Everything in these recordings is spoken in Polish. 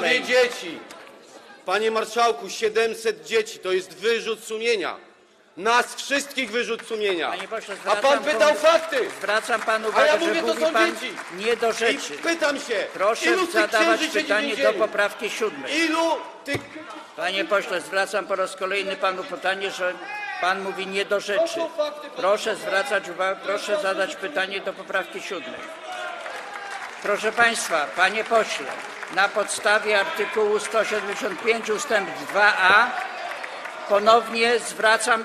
sprawie Sejmu. dzieci. Panie marszałku, 700 dzieci to jest wyrzut sumienia. Nas wszystkich wyrzut sumienia. Panie pośle, A pan zwracam pytał panu- fakty. Zwracam panu A uwagę, ja że mówię, to mówi są pan dzieci. nie do I rzeczy. pytam się, Proszę ilu tych zadawać księży siedzi w pytanie do więzieniu? poprawki siódmej. Ilu tych... Panie pośle, zwracam po raz kolejny panu pytanie, że pan mówi nie do rzeczy. Proszę zwracać uwagę, proszę zadać pytanie do poprawki siódmej. Proszę państwa, panie pośle, na podstawie artykułu 175 ustęp 2a ponownie zwracam,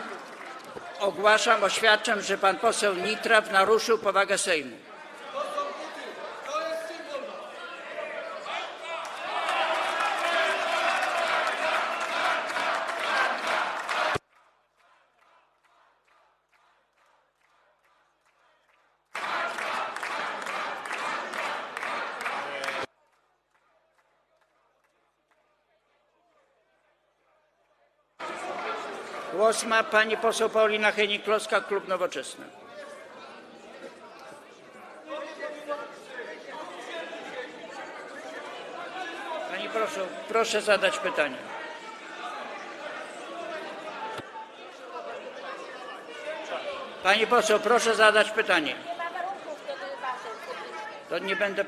ogłaszam, oświadczam, że pan poseł Nitraw naruszył powagę Sejmu. Głos ma pani poseł Paulina Henik-Kloska, klub Nowoczesna. Pani proszę, proszę zadać pytanie. Pani poseł, proszę zadać pytanie. To nie będę